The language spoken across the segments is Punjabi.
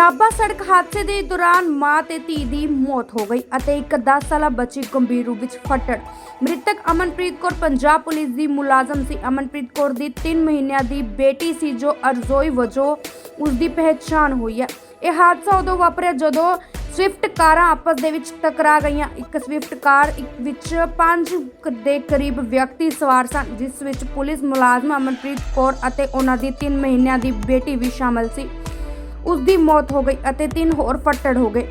ਨਾਭਾ ਸੜਕ ਹਾਦਸੇ ਦੇ ਦੌਰਾਨ ਮਾਂ ਤੇ ਧੀ ਦੀ ਮੌਤ ਹੋ ਗਈ ਅਤੇ ਇੱਕ 10 ਸਾਲਾ ਬੱਚੀ ਗੰਭੀਰ ਰੂਪ ਵਿੱਚ ਫੱਟੜ। ਮ੍ਰਿਤਕ ਅਮਨਪ੍ਰੀਤ ਕੌਰ ਪੰਜਾਬ ਪੁਲਿਸ ਦੀ ਮੁਲਾਜ਼ਮ ਸੀ। ਅਮਨਪ੍ਰੀਤ ਕੌਰ ਦੀ 3 ਮਹੀਨਿਆਂ ਦੀ ਬੇਟੀ ਸੀ, ਜੋ ਅਰਜ਼ੋਈ ਵਜੋਂ ਉਸ ਦੀ ਪਹਿਚਾਣ ਹੋਈ ਹੈ। ਇਹ ਹਾਦਸਾ ਉਦੋਂ ਵਾਪਰਿਆ ਜਦੋਂ ਸਵਿਫਟ ਕਾਰਾਂ ਆਪਸ ਦੇ ਵਿੱਚ ਟਕਰਾ ਗਈਆਂ। ਇੱਕ ਸਵਿਫਟ ਕਾਰ ਵਿੱਚ ਪੰਜ ਦੇ ਕਰੀਬ ਵਿਅਕਤੀ ਸਵਾਰ ਸਨ, ਜਿਸ ਵਿੱਚ ਪੁਲਿਸ ਮੁਲਾਜ਼ਮ ਅਮਨਪ੍ਰੀਤ ਕੌਰ ਅਤੇ ਉਹਨਾਂ ਦੀ 3 ਮਹੀਨਿਆਂ ਦੀ ਬੇਟੀ ਵੀ ਸ਼ਾਮਲ ਸੀ। ਉਸ ਦੀ ਮੌਤ ਹੋ ਗਈ ਅਤੇ ਤਿੰਨ ਹੋਰ ਫੱਟੜ ਹੋ ਗਏ।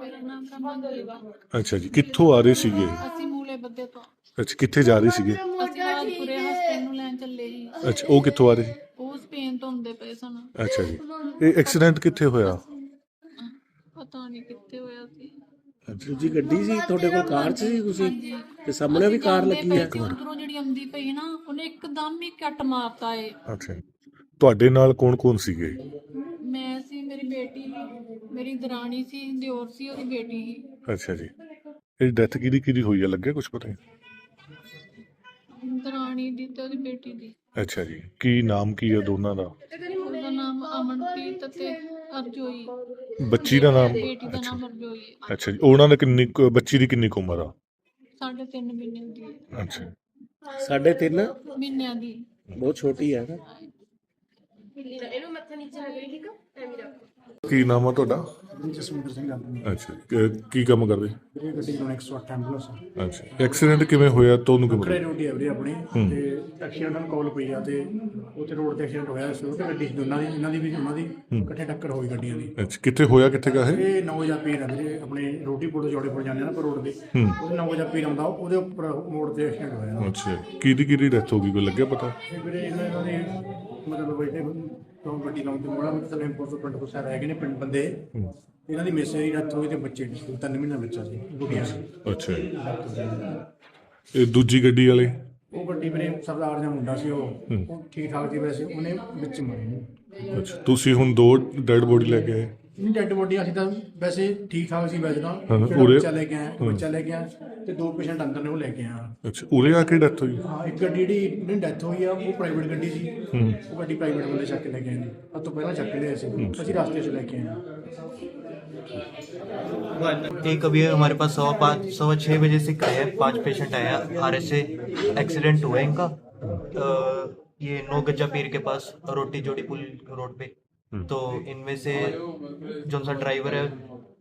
ਮੇਰਾ ਨਾਮ ਅੱਛਾ ਜੀ ਕਿੱਥੋਂ ਆ ਰਹੇ ਸੀਗੇ? ਅਸੀਂ ਮੂਲੇ ਬੱਦੇ ਤੋਂ। ਅੱਛਾ ਕਿੱਥੇ ਜਾ ਰਹੇ ਸੀਗੇ? ਅਸੀਂ ਰਾਜਪੁਰੇ ਹਸਪਤਾਲ ਨੂੰ ਲੈਣ ਚੱਲੇ ਸੀ ਅੱਛਾ ਉਹ ਕਿੱਥੋਂ ਆ ਰਹੇ? ਸੀ ਉਹ ਸਪੇਨ ਤੋਂ ਹੁੰਦੇ ਪਏ ਸਨ। ਅੱਛਾ ਜੀ। ਇਹ ਐਕਸੀਡੈਂਟ ਕਿੱਥੇ ਹੋਇਆ? ਪਤਾ ਨਹੀਂ ਕਿੱਥੇ ਹੋਇਆ ਸੀ। ਦੂਜੀ ਗੱਡੀ ਸੀ ਤੁਹਾਡੇ ਕੋਲ ਕਾਰ 'ਚ ਸੀ ਤੁਸੀਂ? ਤੇ ਸਾਹਮਣੇ ਵੀ ਕਾਰ ਲੱਗੀ ਹੈ। ਉਧਰੋਂ ਜਿਹੜੀ ਆਉਂਦੀ ਪਈ ਨਾ ਉਹਨੇ ਇੱਕਦਮ ਹੀ ਕੱਟ ਮਾਰਤਾ ਏ ਅੱਛਾ ਜੀ। ਤੁਹਾਡੇ ਨਾਲ ਕੌਣ-ਕੌਣ ਸੀਗੇ? ਮੈਂ ਸੀ ਮੇਰੀ ਬੇਟੀ ਮੇਰੀ ਦਰਾਣੀ ਸੀ ਦਿਓਰ ਸੀ ਉਹਦੀ ਬੇਟੀ ਸੀ। ਅੱਛਾ ਜੀ। ਇਹ ਡੈਥ ਕਿਹਦੀ ਕਿਹਦੀ ਹੋਈ ਹੈ ਲੱਗਿਆ ਕੁਝ ਪਤਾ ਦਰਾਣੀ ਦੀ ਤੇ ਉਹਦੀ ਬੇਟੀ ਦੀ। ਅੱਛਾ ਜੀ। ਕੀ ਨਾਮ ਕੀ ਹੈ ਦੋਨਾਂ ਦਾ? ਉਹਦਾ ਨਾਮ ਅਮਨਪ੍ਰੀਤ ਤੇ ਅਰਜੋਈ। ਬੱਚੀ ਦਾ ਨਾਮ? ਬੇਟੀ ਦਾ ਨਾਮ ਅਰਜੋਈ ਹੈ ਅੱਛਾ ਜੀ। ਉਹਨਾਂ ਦਾ ਕਿੰਨੀ ਕੁ- ਬੱਚੀ ਦੀ ਕਿੰਨੀ ਕੁ ਉਮਰ ਆ? ਸਾਢੇ ਤਿੰਨ ਮਹੀਨੇ ਦੀ ਹੈ। ਅੱਛਾ ਸਾਢੇ ਤਿੰਨ? ਮਹੀਨਿਆਂ ਦੀ। ਬਹੁਤ ਛੋਟੀ ਹੈ ਨਾ ਕੀ ਨਾਮ ਆ ਤੁਹਾਡਾ? ਜਸਵਿੰਦਰ ਸਿੰਘ ਗੱਲ ਅੱਛਾ। ਕ- ਕੀ ਕੰਮ ਕਰਦੇ? ਵੀਰੇ ਗੱਡੀ ਚਲਾਉਣ 108 ਐਂਬੂਲੈਂਸ ਅੱਛਾ ਐਕਸੀਡੈਂਟ ਕਿਵੇਂ ਹੋਇਆ? ਤੁਹਾਨੂੰ ਕਿਵੇਂ ਖੜੇ ਰੋਡ ਹੀ ਵੀਰੇ ਆਪਣੀ। ਤੇ ਐਕਸੀਡੈਂਟ ਨੂੰ ਕਾਲ ਪਈ ਆ ਤੇ ਉੱਥੇ ਰੋਡ ਤੇ ਐਕਸੀਡੈਂਟ ਹੋਇਆ ਸੀ। ਉਹ ਗੱਡੀ ਸੀ ਦੋਨਾਂ ਦੀ ਇਹਨਾਂ ਦੀ ਵੀ ਉਹਨਾਂ ਦੀ। ਇਕੱਠੇ ਟੱਕਰ ਹੋਈ ਗੱਡੀਆਂ ਦੀ। ਅੱਛਾ ਕਿੱਥੇ ਹੋਇਆ ਕਿੱਥੇ ਗਾ ਇਹ? ਇਹ ਨੌ ਜਾਂ ਪੀਰ ਆ ਵੀਰੇ ਆਪਣੇ ਰੋਟੀ ਪੁਲ ਤੋਂ ਜੋੜੇਪੁਰ ਜਾਂਦੇ ਆ ਨਾ ਪਰ ਰੋਡ ਤੇ। ਉਹਦੇ ਨੌ ਜਾਂ ਪੀਰ ਆਉਂਦਾ ਉਹਦੇ ਉੱਪਰ ਮੋੜ ਤੇ ਐਕਸੀਡੈਂਟ ਹੋਇਆ। ਅੱਛਾ ਕਿਹਦੀ ਕਿਹਦੀ ਡੈਥ ਹੋ ਗਈ ਕੋਈ ਲੱਗਿਆ ਪਤਾ? ਤੇ ਵੀਰੇ ਇਹਨਾਂ ਇਹਨਾਂ ਦੇ ਮਤਲਬ ਬੈਠੇ ਤੋਂ ਗੱਡੀ ਲਾਉਣ ਤੇ ਮੋੜਾ ਮਤਲਬ ਇੰਪੋਰ ਤੋਂ ਪਿੰਡ ਕੋਲ ਸਾਰੇ ਹੈਗੇ ਨੇ ਪਿੰਡ ਬੰਦੇ। ਇਹਨਾਂ ਦੀ ਮੈਸੇਜ ਦੀ ਡੈਥ ਹੋਈ ਤੇ ਬੱਚੇ ਦੀ ਤਿੰਨ ਮਹੀਨਾ ਬੱਚਾ ਸੀ ਗੁੱਡੀਆਂ ਸੀ। ਅੱਛਾ ਜੀ। ਇਹ ਦੂਜੀ ਗੱਡੀ ਵਾਲੇ? ਉਹ ਗੱਡੀ ਮੇਰੇ ਸਰਦਾਰ ਦਾ ਮੁੰਡਾ ਸੀ ਉਹ। ਉਹ ਠੀਕ ਠਾਕ ਸੀ ਵੈਸੇ ਉਹਨੇ ਵਿੱਚ ਮਾਰੀ। ਅੱਛਾ ਤੁਸੀਂ ਹੁਣ ਦੋ ਡੈਡ ਬੋਡੀ ਲੈ ਕੇ ਆਏ? ਨਹੀਂ ਡੈਡ ਬੋਡੀ ਅਸੀਂ ਤਾਂ ਵੈਸੇ ਠੀਕ ਠਾਕ ਸੀ ਵੈਸੇ ਤਾਂ ਹਾਂ, ਜਿਹੜਾ ਉਰੇ- ਬੱਚਾ ਲੈ ਕੇ ਆਇਆ ਬੱਚਾ ਲੈ ਕੇ ਆਇਆ ਤੇ ਦੋ ਪੇਸ਼ੈਂਟ ਅੰਦਰ ਨੇ ਉਹ ਲੈ ਕੇ ਆਇਆ ਅੱਛਾ ਉਰੇ ਆ ਕੇ ਡੈਥ ਹੋਈ ਹਾਂ ਇੱਕ ਗੱਡੀ ਜਿਹੜੀ ਜਿਹੜੀ ਡੈਥ ਹੋਈ ਆ ਉਹ ਪ੍ਰਾਈਵੇਟ ਗੱਡੀ ਸੀ ਉਹ ਗੱਡੀ ਪ੍ਰਾਈਵੇਟ ਬੰਦੇ ਚੱਕ ਕੇ ਲੈ ਕੇ ਆਏ ਨੇ ਅੱਜ ਤੋਂ ਪਹਿਲਾਂ ਚੱਕ ਲਿਆ ਸੀ ਅਸੀਂ ਰਸਤੇ 'ਚ ਲੈ ਕੇ ਆਏ ਹਾਂ एक अभी हमारे पास सवा पाँच सवा छः बजे से आया है पांच पेशेंट आया आर एस से एक्सीडेंट हुआ है इनका अ, ये नौ गज्जा पीर के पास रोटी जोड़ी पुल रोड पे हम्म। तो इनमें से जो सा ड्राइवर है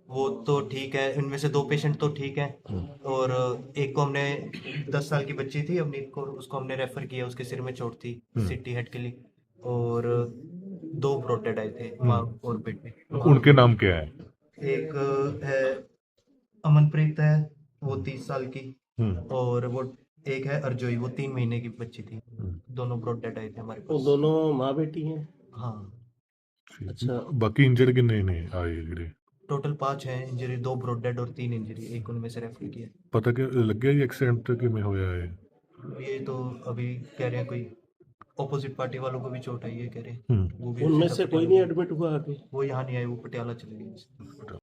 वो तो ठीक है। इनमें से दो पेशेंट तो ठीक है। हम्म। और एक को हमने दस साल की बच्ची थी अपनी को उसको हमने रेफर किया उसके सिर में चोट थी हम्म। सिटी हेड के लिए। और दो प्रोटेड आए थे माँ और बेटे। उनके नाम क्या है? एक है अमनप्रीत है वो तीस साल की। और वो एक है अर्जोई वो तीन महीने की बच्ची थी। दोनों ब्रोडेड आए थे हमारे पास। दोनों माँ बेटी हैं? हाँ। ਠੀਕ। ਅੱਛਾ। ਬਾਕੀ ਇੰਜਰਡ ਕਿੰਨੇ ਨੇ ਆਏ ਜਿਹੜੇ टोटल पांच हैं इंजरी दो ब्रॉड डेड और तीन इंजरी एक उनमें से रेफर किया ਪਤਾ ਕਿ ਲੱਗਿਆ ਜੀ ਐਕਸੀਡੈਂਟ ਕਿਵੇਂ ਹੋਇਆ ਹੈ ये तो अभी कह रहे हैं कोई ऑपोजिट पार्टी वालों को भी चोट आई है कह रहे हैं ਹੂੰ वो भी उनमें सीधा से कोई पटियाला- नहीं एडमिट हुआ आगे वो यहाँ नहीं आए वो पटियाला चले गए